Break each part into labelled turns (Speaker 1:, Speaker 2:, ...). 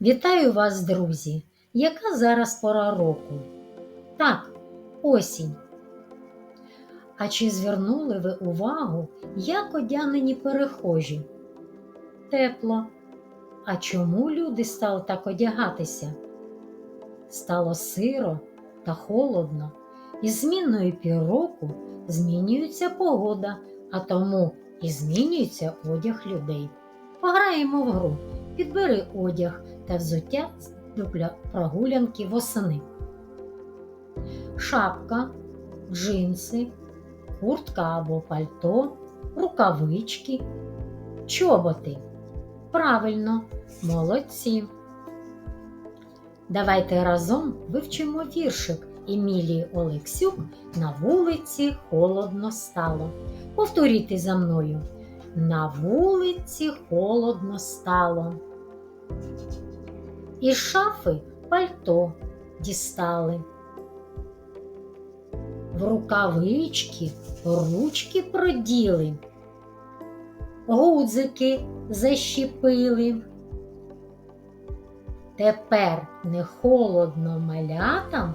Speaker 1: Вітаю вас, друзі! Яка зараз пора року? Так, осінь. А чи звернули ви увагу, як одягнені перехожі? Тепло. А чому люди стали так одягатися? Стало сиро та холодно, і зміною півроку змінюється погода, а тому і змінюється одяг людей. Пограємо в гру, підбери одяг та взуття для прогулянки восени. Шапка, джинси, куртка або пальто, рукавички, чоботи. Правильно, молодці. Давайте разом вивчимо віршик Емілії Олексюк на вулиці холодно стало. Повторіть за мною. На вулиці холодно стало. Із шафи пальто дістали. В рукавички ручки проділи, гудзики защепили. Тепер не холодно малятам,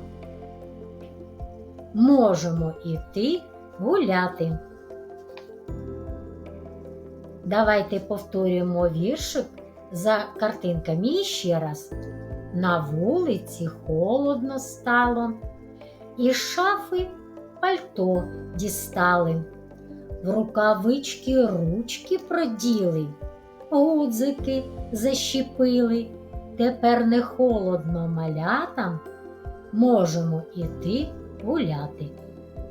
Speaker 1: можемо іти гуляти. Давайте повторюємо віршик за картинками і ще раз. На вулиці холодно стало, із шафи пальто дістали, в рукавички ручки проділи, гудзики защепили. Тепер не холодно малятам, можемо іти гуляти.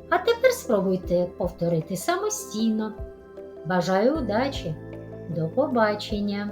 Speaker 1: А тепер спробуйте повторити самостійно. Бажаю удачі! До побачення!